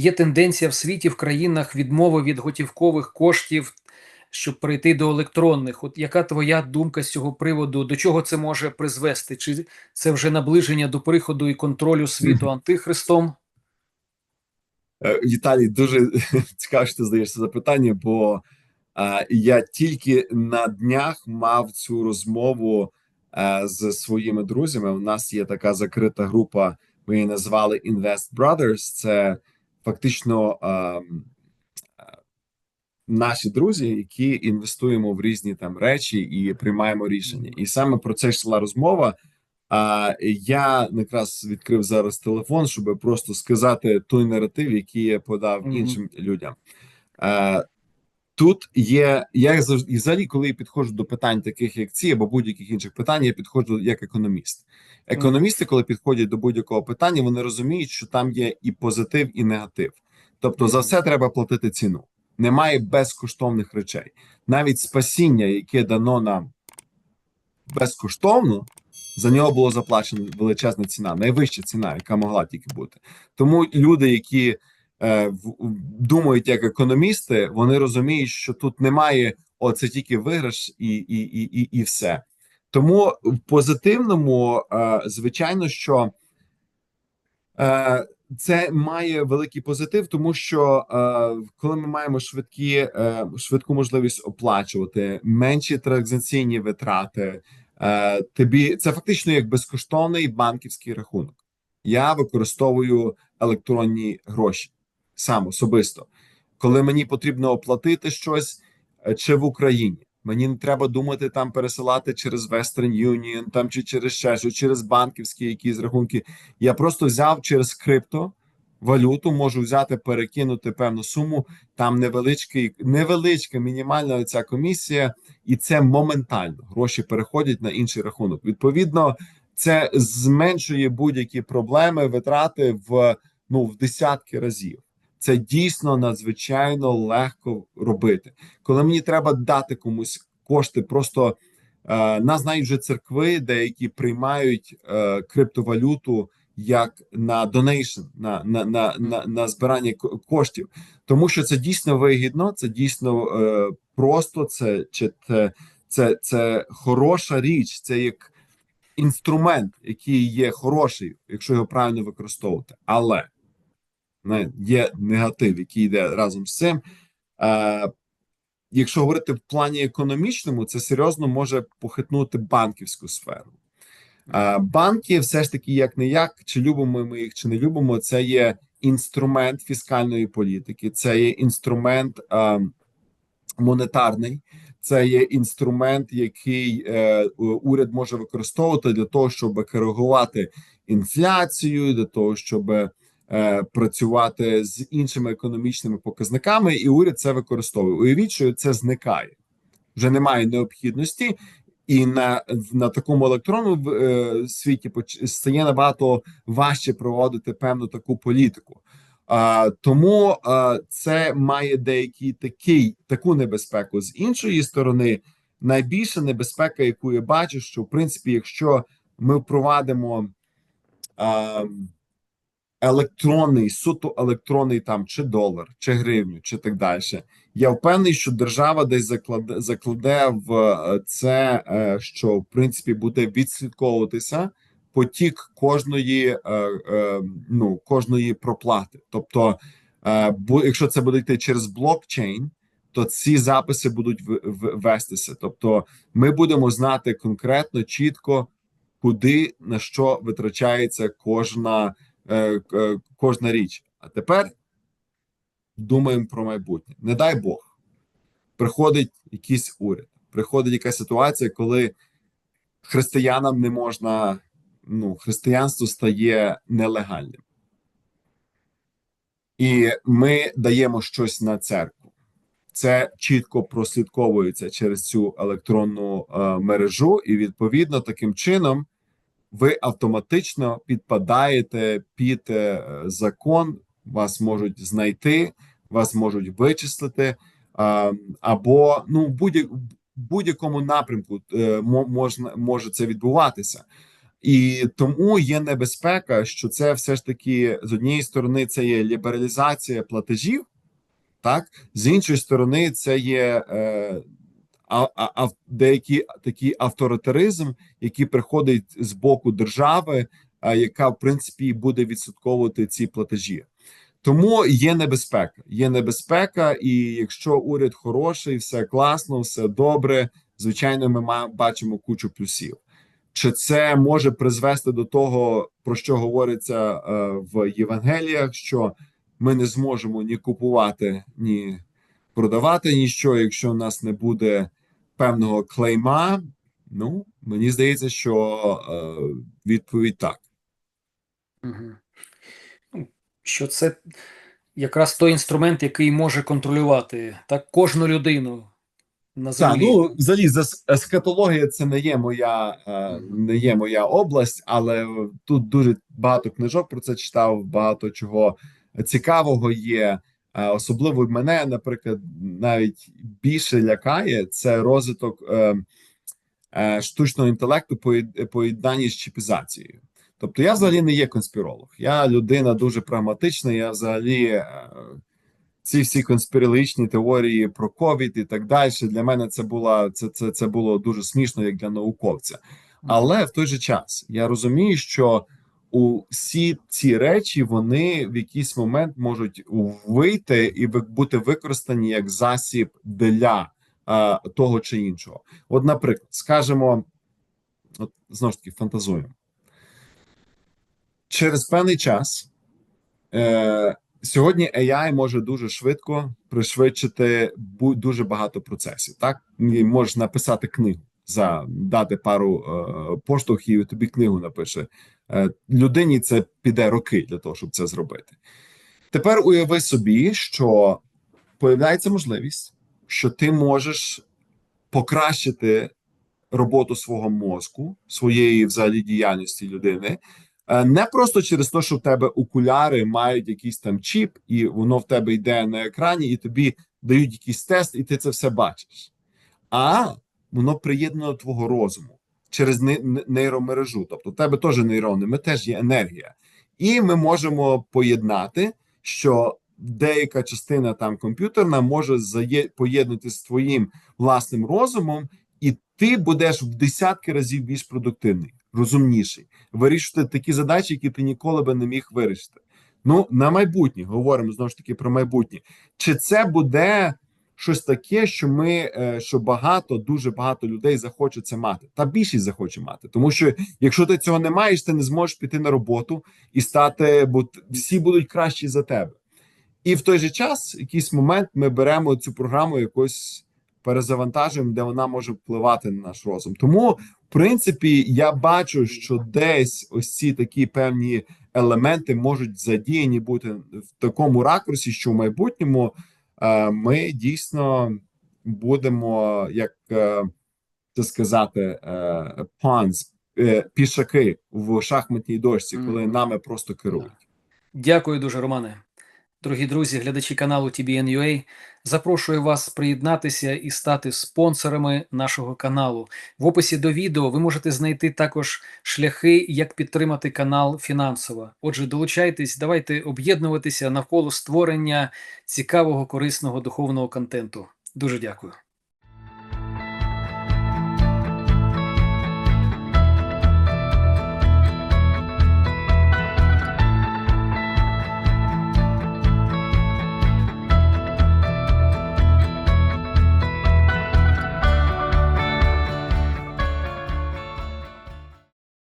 Є тенденція в світі в країнах відмови від готівкових коштів, щоб перейти до електронних. От яка твоя думка з цього приводу? До чого це може призвести? Чи це вже наближення до приходу і контролю світу антихристом? Е, Віталій, дуже цікаво, що ти задаєш це запитання, бо е, я тільки на днях мав цю розмову е, з своїми друзями. У нас є така закрита група. Ми її назвали Invest Brothers. Це фактично е, наші друзі, які інвестуємо в різні там речі і приймаємо рішення. І саме про це йшла розмова. А я якраз відкрив зараз телефон, щоб просто сказати той наратив, який я подав Мгм. іншим людям. Тут є я завжди взагалі, коли я підходжу до питань, таких як ці, або будь-яких інших питань, я підходжу як економіст. Економісти, коли підходять до будь-якого питання, вони розуміють, що там є і позитив, і негатив. Тобто, за все треба платити ціну. Немає безкоштовних речей. Навіть спасіння, яке дано нам безкоштовно, за нього було заплачено величезна ціна, найвища ціна, яка могла тільки бути. Тому люди, які думають як економісти, вони розуміють, що тут немає оце тільки виграш і, і, і, і, і все. Тому в позитивному, е, звичайно, що е, це має великий позитив, тому що е, коли ми маємо швидкі, е, швидку можливість оплачувати менші транзакційні витрати, е, тобі це фактично як безкоштовний банківський рахунок. Я використовую електронні гроші сам особисто, коли мені потрібно оплатити щось е, чи в Україні. Мені не треба думати там пересилати через Western Union, там чи через ще що, через банківські якісь рахунки. Я просто взяв через крипто валюту, можу взяти, перекинути певну суму. Там невеличкий, невеличка мінімальна ця комісія, і це моментально гроші переходять на інший рахунок. Відповідно, це зменшує будь-які проблеми, витрати в ну в десятки разів. Це дійсно надзвичайно легко робити. Коли мені треба дати комусь кошти, просто е, нас знають вже церкви, деякі приймають е, криптовалюту як на донейшн, на, на, на, на, на збирання коштів, тому що це дійсно вигідно, це дійсно е, просто, це, чи це, це, це хороша річ, це як інструмент, який є хороший, якщо його правильно використовувати. Але є негатив, який йде разом з цим. Е, якщо говорити в плані економічному, це серйозно може похитнути банківську сферу. Е, банки, все ж таки, як не як, чи любимо ми їх, чи не любимо, це є інструмент фіскальної політики, це є інструмент е, монетарний, це є інструмент, який уряд може використовувати для того, щоб коригувати інфляцію, для того, щоб працювати з іншими економічними показниками, і уряд це використовує. Уявіть, що це зникає. Вже немає необхідності, і на на такому електронному е, світі стає набагато важче проводити певну таку політику. А, тому а, це має деякий такий таку небезпеку. З іншої сторони, найбільша небезпека, яку я бачу, що в принципі, якщо ми впровадимо а, електронний, суто електронний там чи долар, чи гривню, чи так далі. Я впевнений, що держава десь закладе закладе в е, це, е, що в принципі буде відслідковуватися потік кожної е, ну кожної проплати. Тобто, якщо це буде йти через блокчейн, то ці записи будуть вестися. Тобто, ми будемо знати конкретно, чітко, куди на що витрачається кожна, кожна річ. А тепер думаємо про майбутнє. Не дай Бог, приходить якийсь уряд, приходить якась ситуація, коли християнам не можна, ну, християнство стає нелегальним. І ми даємо щось на церкву. Це чітко прослідковується через цю електронну е, мережу, і відповідно таким чином ви автоматично підпадаєте під е, закон, вас можуть знайти, вас можуть вичислити, або ну в будь- будь-якому напрямку е, мо- можна може це відбуватися. І тому є небезпека, що це все ж таки з однієї сторони це є лібералізація платежів, так з іншої сторони, це є е, а, а, а, деякий такий авторитаризм, який приходить з боку держави, а, яка в принципі буде відсотковувати ці платежі. Тому є небезпека. Є небезпека, і якщо уряд хороший, все класно, все добре. Звичайно, ми ма- бачимо кучу плюсів. Чи це може призвести до того, про що говориться е, в Євангеліях, що ми не зможемо ні купувати, ні продавати ніщо, якщо у нас не буде певного клейма? Ну, мені здається, що е, відповідь так. Ну, Що це якраз той інструмент, який може контролювати так кожну людину на Так, ну взагалі ескатологія це не є моя е, не є моя область, але тут дуже багато книжок про це читав. Багато чого цікавого є. Особливо мене, наприклад, навіть більше лякає це розвиток е, е, штучного інтелекту поєд- поєднанні з чіпізацією. Тобто, я взагалі не є конспіролог. Я людина дуже прагматична. Я взагалі е, ці всі конспірологічні теорії про ковід і так далі. Для мене це була це, це, це було дуже смішно як для науковця. Але в той же час я розумію, що усі ці речі вони в якийсь момент можуть вийти і бути використані як засіб для е, того чи іншого. От, наприклад, скажемо, от знову ж таки фантазуємо. Через певний час е, сьогодні AI може дуже швидко пришвидшити дуже багато процесів. Так І можеш написати книгу за дати пару е, поштовхів, і тобі книгу напише. Е, людині це піде роки для того, щоб це зробити. Тепер уяви собі, що появляється можливість, що ти можеш покращити роботу свого мозку, своєї взагалі діяльності людини. Е, Не просто через те, що в тебе окуляри мають якийсь там чіп, і воно в тебе йде на екрані, і тобі дають якийсь тест, і ти це все бачиш. А воно приєднано до твого розуму через не- не- нейромережу. Тобто, в тебе теж нейрони, ми теж є енергія. І ми можемо поєднати, що деяка частина там комп'ютерна може поєднати з твоїм власним розумом, і ти будеш в десятки разів більш продуктивний, розумніший, вирішувати такі задачі, які ти ніколи би не міг вирішити. Ну, на майбутнє говоримо знову ж таки про майбутнє. Чи це буде щось таке, що ми е, що багато, дуже багато людей захочуть це мати, та більшість захоче мати, тому що якщо ти цього не маєш, ти не зможеш піти на роботу і стати, бо всі будуть кращі за тебе. І в той же час, в якийсь момент, ми беремо цю програму якось перезавантажуємо, де вона може впливати на наш розум. Тому, в принципі, я бачу, що десь ось ці такі певні елементи можуть задіяні бути в такому ракурсі, що в майбутньому ми дійсно будемо, як е, це сказати, е, панс, е, пішаки в шахматній дошці, коли нами просто керують. Дякую дуже, Романе. Дорогі друзі, глядачі каналу TBN.UA, запрошую вас приєднатися і стати спонсорами нашого каналу. В описі до відео ви можете знайти також шляхи, як підтримати канал фінансово. Отже, долучайтесь, давайте об'єднуватися навколо створення цікавого, корисного духовного контенту. Дуже дякую.